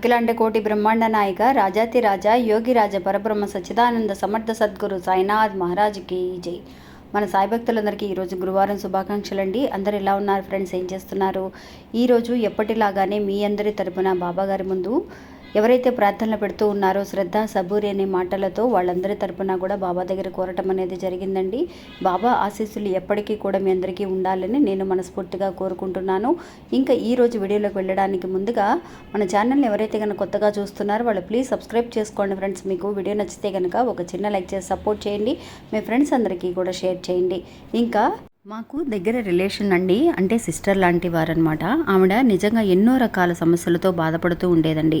అఖిలాండ కోటి బ్రహ్మాండ నాయక రాజాతి రాజా యోగి రాజ పరబ్రహ్మ సచ్చిదానంద సమర్థ సద్గురు సాయినాథ్ మహారాజ్కి జై. మన సాయి భక్తులందరికీ ఈరోజు గురువారం శుభాకాంక్షలు అండి అందరు ఎలా ఉన్నారు ఫ్రెండ్స్? ఏం చేస్తున్నారు? ఈరోజు ఎప్పటిలాగానే మీ అందరి తరపున బాబాగారి ముందు ఎవరైతే ప్రార్థనలు పెడుతూ ఉన్నారో శ్రద్ధ సబూరి అనే మాటలతో వాళ్ళందరి తరపున కూడా బాబా దగ్గర కోరటం అనేది జరిగిందండి. బాబా ఆశీస్సులు ఎప్పటికీ కూడా మీ అందరికీ ఉండాలని నేను మనస్ఫూర్తిగా కోరుకుంటున్నాను. ఇంకా ఈ రోజు వీడియోలోకి వెళ్ళడానికి ముందుగా మన ఛానల్ని ఎవరైతే కనుక కొత్తగా చూస్తున్నారో వాళ్ళు ప్లీజ్ సబ్స్క్రైబ్ చేసుకోండి ఫ్రెండ్స్. మీకు వీడియో నచ్చితే కనుక ఒక చిన్న లైక్ చేసి సపోర్ట్ చేయండి. మీ ఫ్రెండ్స్ అందరికీ కూడా షేర్ చేయండి. ఇంకా మాకు దగ్గర రిలేషన్ అండి. అంటే సిస్టర్ లాంటి వారనమాట ఆవిడ నిజంగా ఎన్నో రకాల సమస్యలతో బాధపడుతూ ఉండేదండి.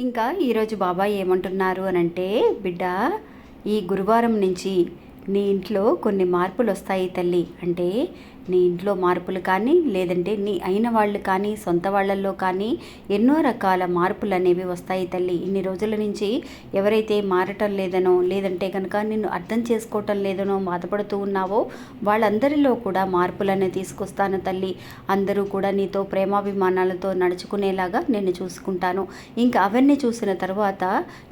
ఇంకా ఈరోజు బాబాయ్ ఏమంటున్నారు అని అంటే బిడ్డ ఈ గురువారం నుంచి నీ ఇంట్లో కొన్ని మార్పులు వస్తాయి తల్లి. అంటే నీ ఇంట్లో మార్పులు కానీ లేదంటే నీ అయిన వాళ్ళు కానీ సొంత వాళ్ళల్లో కానీ ఎన్నో రకాల మార్పులు అనేవి వస్తాయి తల్లి. ఇన్ని రోజుల నుంచి ఎవరైతే మారటం లేదనో లేదంటే కనుక నిన్ను అర్థం చేసుకోవటం లేదనో బాధపడుతూ ఉన్నావో వాళ్ళందరిలో కూడా మార్పులనే తీసుకొస్తాను తల్లి. అందరూ కూడా నీతో ప్రేమాభిమానాలతో నడుచుకునేలాగా నేను చూసుకుంటాను. ఇంకా అవన్నీ చూసిన తర్వాత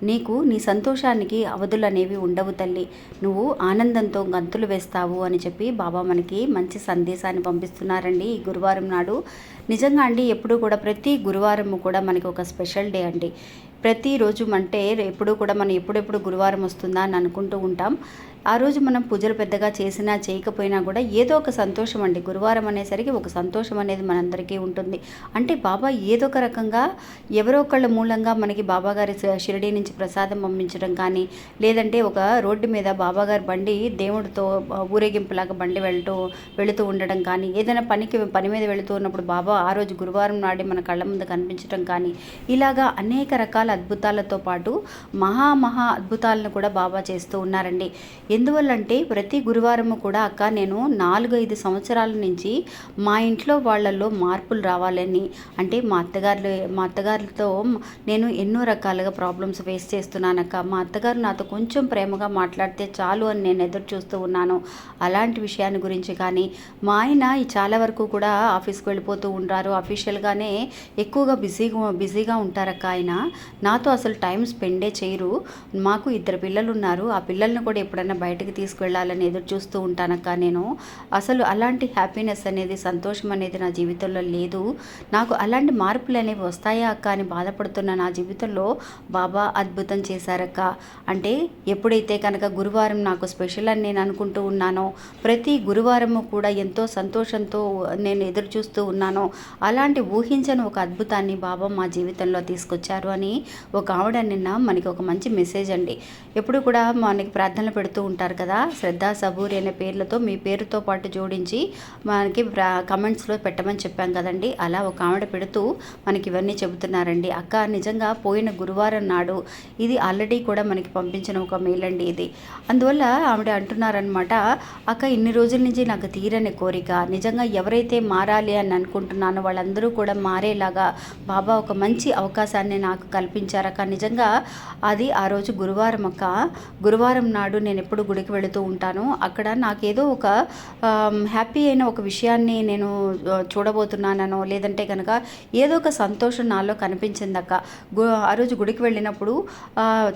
నీకు నీ సంతోషానికి అవధులు అనేవి ఉండవు తల్లి. నువ్వు ఆనందంతో గంతులు వేస్తావు అని చెప్పి బాబా మనకి మంచి సందేశాన్ని పంపిస్తున్నారండి ఈ గురువారం నాడు. నిజంగా అండి ఎప్పుడు కూడా ప్రతి గురువారం కూడా మనకి ఒక స్పెషల్ డే అండి. ప్రతిరోజు అంటే ఎప్పుడు కూడా మనం ఎప్పుడెప్పుడు గురువారం వస్తుందా అని అనుకుంటూ ఉంటాం. ఆ రోజు మనం పూజలు పెద్దగా చేసినా చేయకపోయినా కూడా ఏదో ఒక సంతోషం అండి. గురువారం అనేసరికి ఒక సంతోషం అనేది మనందరికీ ఉంటుంది. అంటే బాబా ఏదో ఒక రకంగా ఎవరో ఒకళ్ళ మూలంగా మనకి బాబాగారి షిరిడి నుంచి ప్రసాదం పంపించడం కానీ లేదంటే ఒక రోడ్డు మీద బాబాగారి బండి దేవుడితో ఊరేగింపులాగా బండి వెళ్తూ వెళుతూ ఉండడం కానీ ఏదైనా పనికి పని మీద వెళుతూ ఉన్నప్పుడు బాబా ఆ రోజు గురువారం నాడి మన కళ్ళ ముందు కనిపించడం కానీ ఇలాగా అనేక రకాల అద్భుతాలతో పాటు మహా మహా అద్భుతాలను కూడా బాబా చేస్తూ ఉన్నారండి. ఎందువల్లంటే ప్రతి గురువారము కూడా అక్క నేను నాలుగు ఐదు సంవత్సరాల నుంచి మా ఇంట్లో వాళ్ళల్లో మార్పులు రావాలని అంటే మా అత్తగారు మా అత్తగారితో నేను ఎన్నో రకాలుగా ప్రాబ్లమ్స్ ఫేస్ చేస్తున్నానక్క మా అత్తగారు నాతో కొంచెం ప్రేమగా మాట్లాడితే చాలు అని నేను ఎదురు చూస్తూ ఉన్నాను. అలాంటి విషయాన్ని గురించి కానీ మా ఆయన చాలా వరకు కూడా ఆఫీస్కి వెళ్ళిపోతూ ఉంటారు అఫీషియల్గానే ఎక్కువగా బిజీగా బిజీగా ఉంటారక్క ఆయన. నాతో అసలు టైం స్పెండే చేయరు. మాకు ఇద్దరు పిల్లలు ఉన్నారు. ఆ పిల్లల్ని కూడా ఎప్పుడైనా బయటకు తీసుకువెళ్ళాలని ఎదురు చూస్తూ ఉంటానక్క నేను. అసలు అలాంటి హ్యాపీనెస్ అనేది సంతోషం అనేది నా జీవితంలో లేదు. నాకు అలాంటి మార్పులు అనేవి వస్తాయా అక్క అని బాధపడుతున్న నా జీవితంలో బాబా అద్భుతం చేశారక్క. అంటే ఎప్పుడైతే కనుక గురువారం నాకు స్పెషల్ అని నేను అనుకుంటూ ఉన్నానో ప్రతి గురువారము కూడా ఎంతో సంతోషంతో నేను ఎదురు చూస్తూ ఉన్నానో అలాంటి ఊహించని ఒక అద్భుతాన్ని బాబా మా జీవితంలో తీసుకొచ్చారు అని ఒక ఆవిడ నిన్న మనకి ఒక మంచి మెసేజ్ అండి. ఎప్పుడు కూడా మనకి ప్రార్థనలు పెడుతూ ఉంటారు కదా. శ్రద్ధ సబూరి అనే పేర్లతో మీ పేరుతో పాటు జోడించి మనకి కమెంట్స్లో పెట్టమని చెప్పాం కదండి. అలా ఒక ఆవిడ పెడుతూ మనకి ఇవన్నీ చెబుతున్నారండి. అక్క నిజంగా పోయిన గురువారం నాడు ఇది ఆల్రెడీ కూడా మనకి పంపించిన ఒక మెయిల్ అండి ఇది. అందువల్ల ఆవిడ అంటున్నారనమాట అక్క ఇన్ని రోజుల నుంచి నాకు తీరని కోరిక. నిజంగా ఎవరైతే మారాలి అని అనుకుంటున్నానో వాళ్ళందరూ కూడా మారేలాగా బాబా ఒక మంచి అవకాశాన్ని నాకు కల్పించారక్క. నిజంగా అది ఆ రోజు గురువారం అక్క. గురువారం నాడు నేను ఎప్పుడు అప్పుడప్పుడు గుడికి వెళుతూ ఉంటాను. అక్కడ నాకేదో ఒక హ్యాపీ అయిన ఒక విషయాన్ని నేను ఆ, చూడబోతున్నానో లేదంటే కనుక ఏదో ఒక సంతోషం నాలో కనిపించిందక్క. గు ఆ రోజు గుడికి వెళ్ళినప్పుడు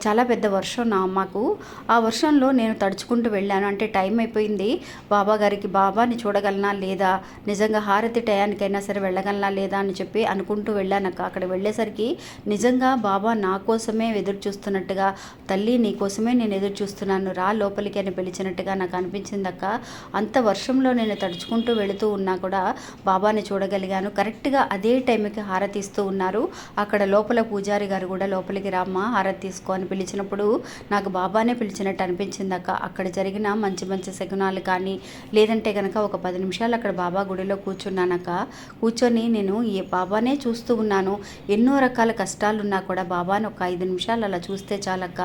చాలా పెద్ద వర్షం నా మాకు. ఆ వర్షంలో నేను తడుచుకుంటూ వెళ్ళాను. అంటే టైం అయిపోయింది. బాబా గారికి బాబాని చూడగలనా లేదా? నిజంగా హారతి టయానికైనా సరే వెళ్ళగలనా లేదా? అని చెప్పి అనుకుంటూ వెళ్ళానక్క. అక్కడ వెళ్ళేసరికి నిజంగా బాబా నా కోసమే ఎదురు చూస్తున్నట్టుగా తల్లి నీ కోసమే నేను ఎదురు చూస్తున్నాను రా లోపలికి అని పిలిచినట్టుగా నాకు అనిపించిందక్క అంత వర్షంలో నేను తడుచుకుంటూ వెళుతూ ఉన్నా కూడా బాబాని చూడగలిగాను. కరెక్ట్గా అదే టైంకి హారతి ఇస్తూ ఉన్నారు. అక్కడ లోపల పూజారి గారు కూడా లోపలికి రామ్మా హారతి తీసుకో అని పిలిచినప్పుడు నాకు బాబానే పిలిచినట్టు అనిపించిందక్క అక్కడ జరిగిన మంచి మంచి శకునాలు కానీ లేదంటే కనుక ఒక పది నిమిషాలు అక్కడ బాబా గుడిలో కూర్చున్నానక్క కూర్చొని నేను ఈ బాబానే చూస్తూ ఉన్నాను. ఎన్నో రకాల కష్టాలున్నా కూడా బాబాను ఒక ఐదు నిమిషాలు అలా చూస్తే చాలక్క.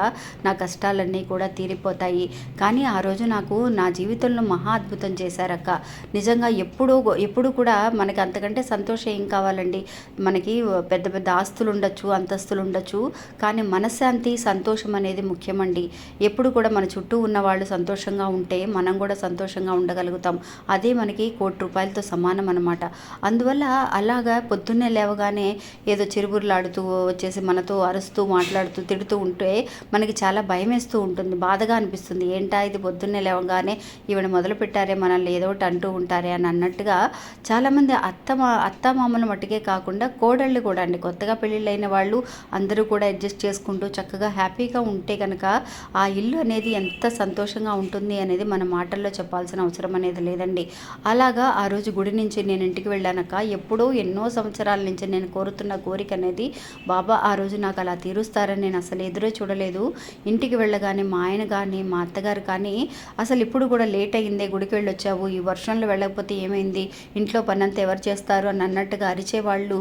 నా కష్టాలన్నీ కూడా తీరిపోతాయి. కానీ ఆ రోజు నాకు నా జీవితంలో మహా అద్భుతం చేశారక్క. నిజంగా ఎప్పుడూ ఎప్పుడు కూడా మనకి అంతకంటే సంతోషం ఏం కావాలండి? మనకి పెద్ద పెద్ద ఆస్తులు ఉండొచ్చు అంతస్తులు ఉండొచ్చు కానీ మనశ్శాంతి సంతోషం అనేది ముఖ్యమండి. ఎప్పుడు కూడా మన చుట్టూ ఉన్న వాళ్ళు సంతోషంగా ఉంటే మనం కూడా సంతోషంగా ఉండగలుగుతాం. అదే మనకి కోటి రూపాయలతో సమానం అనమాట అందువల్ల అలాగా పొద్దున్నే లేవగానే ఏదో చిరుబుర్లాడుతూ వచ్చేసి మనతో అరుస్తూ మాట్లాడుతూ తిడుతూ ఉంటే మనకి చాలా భయం వేస్తూ ఉంటుంది బాధగా అనిపిస్తుంది. ఏంటా ఇది పొద్దున్నే లేవగానే ఈవిడ మొదలు పెట్టారే మనల్ని ఏదో ఒకటి అంటూ ఉంటారే అని అన్నట్టుగా చాలామంది అత్త మా అత్త మామల మట్టుకే కాకుండా కోడళ్ళు కూడా అండి. కొత్తగా పెళ్ళిళ్ళైన వాళ్ళు అందరూ కూడా అడ్జస్ట్ చేసుకుంటూ చక్కగా హ్యాపీగా ఉంటే కనుక ఆ ఇల్లు అనేది ఎంత సంతోషంగా ఉంటుంది అనేది మన మాటల్లో చెప్పాల్సిన అవసరం అనేది లేదండి. అలాగా ఆ రోజు గుడి నుంచి నేను ఇంటికి వెళ్ళానక ఎప్పుడో ఎన్నో సంవత్సరాల నుంచి నేను కోరుతున్న కోరిక అనేది బాబా ఆ రోజు నాకు అలా తీరుస్తారని నేను అసలు ఎదురే చూడలేదు. ఇంటికి వెళ్ళగానే మా ఆయన కానీ మా అత్తగారు కానీ అసలు ఇప్పుడు కూడా లేట్ అయిందే గుడికి వెళ్ళొచ్చావు ఈ వర్షంలో వెళ్ళకపోతే ఏమైంది ఇంట్లో పని అంతా ఎవరు చేస్తారు? అని అన్నట్టుగా అరిచేవాళ్ళు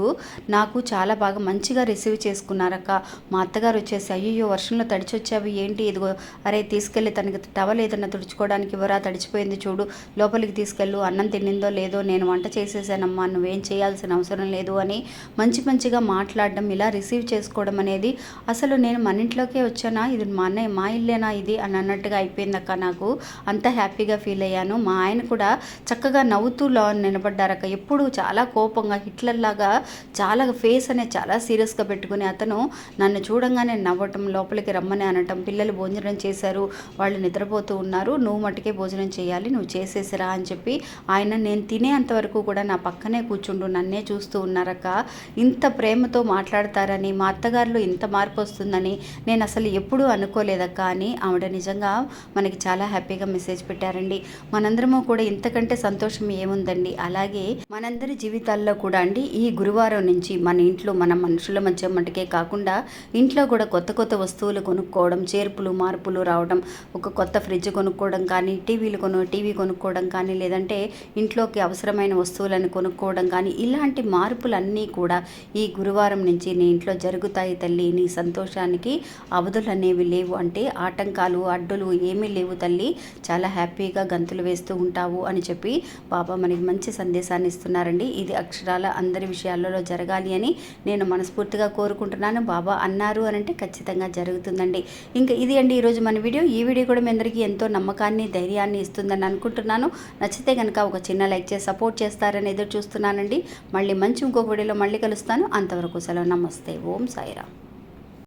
నాకు చాలా బాగా మంచిగా రిసీవ్ చేసుకున్నారక్క. మా అత్తగారు వచ్చేసి అయ్యో వర్షంలో తడిచొచ్చావు ఏంటి ఇదిగో అరే తీసుకెళ్ళి తనకి టవల్ ఏదన్నా తుడుచుకోవడానికి ఇవ్వరా తడిచిపోయింది చూడు లోపలికి తీసుకెళ్ళు అన్నం తిన్నిందో లేదో నేను వంట చేసేసానమ్మా నువ్వేం చేయాల్సిన అవసరం లేదు అని మంచి మంచిగా మాట్లాడడం ఇలా రిసీవ్ చేసుకోవడం అనేది అసలు నేను మన ఇంట్లోకే వచ్చానా? ఇది మా అన్నయ్య మా ఇల్లేనా ఇది? అని అన్నట్టుగా అయిపోయిందక్క నాకు. అంత హ్యాపీగా ఫీల్ అయ్యాను. మా ఆయన కూడా చక్కగా నవ్వుతూ లో నిలబడ్డారక్క. ఎప్పుడు చాలా కోపంగా హిట్లర్లాగా చాలా ఫేస్ అనేది చాలా సీరియస్గా పెట్టుకుని అతను నన్ను చూడంగానే నవ్వటం లోపలికి రమ్మని అనటం పిల్లలు భోజనం చేశారు వాళ్ళు నిద్రపోతూ ఉన్నారు. నువ్వు మట్టుకే భోజనం చేయాలి నువ్వు చేసేసిరా అని చెప్పి ఆయన నేను తినే అంతవరకు కూడా నా పక్కనే కూర్చుండు నన్నే చూస్తూ ఉన్నారక్క. ఇంత ప్రేమతో మాట్లాడతారని మా అత్తగారిలో ఇంత మార్పు వస్తుందని నేను అసలు ఎప్పుడూ అనుకోలేదక్క అని ఆవిడ నిజంగా మనకి చాలా హ్యాపీగా మెసేజ్ పెట్టారండి. మనందరము కూడా ఇంతకంటే సంతోషం ఏముందండి? అలాగే మనందరి జీవితాల్లో కూడా అండి ఈ గురువారం నుంచి మన ఇంట్లో మన మనుషుల మధ్య మటుకే కాకుండా ఇంట్లో కూడా కొత్త కొత్త వస్తువులు కొనుక్కోవడం చేర్పులు మార్పులు రావడం ఒక కొత్త ఫ్రిడ్జ్ కొనుక్కోవడం కానీ టీవీలు కొను టీవీ కొనుక్కోవడం కానీ లేదంటే ఇంట్లోకి అవసరమైన వస్తువులను కొనుక్కోవడం కానీ ఇలాంటి మార్పులన్నీ కూడా ఈ గురువారం నుంచి నీ ఇంట్లో జరుగుతాయి తల్లి. నీ సంతోషానికి అవధులు అనేవి లేవు అంటే ఆటంకాలు అడ్డులు ఏమీ లేవు తల్లి. చాలా హ్యాపీగా గంతులు వేస్తూ ఉంటావు అని చెప్పి బాబా మనకి మంచి సందేశాన్ని ఇస్తున్నారండి. ఇది అక్షరాల అందరి విషయాలలో జరగాలి అని నేను మనస్ఫూర్తిగా కోరుకుంటున్నాను. బాబా అన్నారు అని అంటే ఖచ్చితంగా జరుగుతుందండి. ఇంకా ఇది అండి ఈరోజు మన వీడియో. ఈ వీడియో కూడా మీ అందరికీ ఎంతో నమ్మకాన్ని ధైర్యాన్ని ఇస్తుందని అనుకుంటున్నాను. నచ్చితే కనుక ఒక చిన్న లైక్ చేసి సపోర్ట్ చేస్తారని ఎదురు చూస్తున్నానండి. మళ్ళీ మంచి ఇంకొక వీడియోలో మళ్ళీ కలుస్తాను. అంతవరకు సెలవు. నమస్తే. ఓం సాయిరామ్.